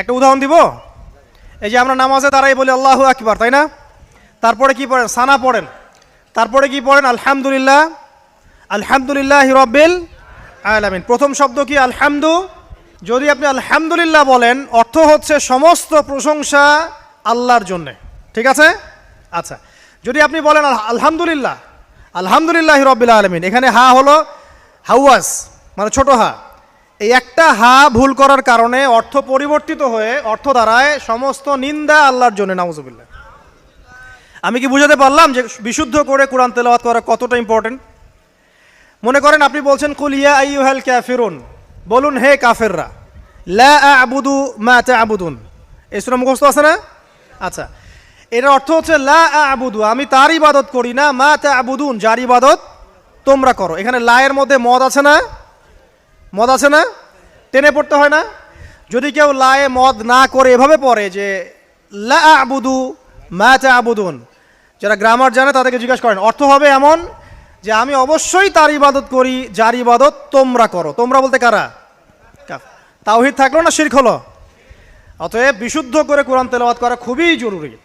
একটা উদাহরণ দিব? এই যে আমরা নামাজে দাঁড়াই বলি আল্লাহ আকবার, তাই না? তারপরে কি পড়েন? সানা পড়েন। তারপরে কি পড়েন? আলহামদুলিল্লাহ আলহামদুলিল্লাহ রব্বিল আলামিন। প্রথম শব্দ কি? আলহামদু। যদি আপনি আলহামদুলিল্লাহ বলেন, অর্থ হচ্ছে সমস্ত প্রশংসা আল্লাহর জন্যে। ঠিক আছে? আচ্ছা যদি আপনি বলেন আলহামদুলিল্লাহ আলহামদুলিল্লাহ রব্বিল আলমিন, এখানে হা হলো হাওয়াস মানে ছোট হা। এই একটা হা ভুল করার কারণে অর্থ পরিবর্তিত হয়ে অর্থ দ্বারায় সমস্ত নিন্দা আল্লাহর জন্য, নাউজুবিল্লাহ। আমি কি বুঝাতে পারলাম যে বিশুদ্ধ করে কোরআন তেলাওয়াত করা কতটা ইম্পর্টেন্ট মনে করেন আপনি বলছেন কুলিয়া আইয়ুহাল ক্যাফিরুন বলুন, হে কাফেররা, লা আবুদু মা তা'বুদুন। এই সূরা মুখস্থ আছে না? আচ্ছা এর অর্থ হচ্ছে, লা আবুদু, আমি তার ইবাদত করি না, মা আবুদুন যার ইবাদত তোমরা করো। এখানে লা এর মধ্যে মদ আছে না? মদ আছে না? টেনে পড়তে হয় না? যদি কেউ লায়ে মদ না করে, এভাবে পড়ে যে, লা আবুদু মা তা'বুদুন। যারা গ্রামার জানে, তাদেরকে জিজ্ঞাসা করেন, অর্থ হবে এমন যে, আমি অবশ্যই তার ইবাদত করি, যার ইবাদত তোমরা করো। তোমরা বলতে কারা? তাওহিদ থাকল না, শিরক হলো? অতএব বিশুদ্ধ করে কোরআন তেলাওয়াত করা খুবই জরুরি।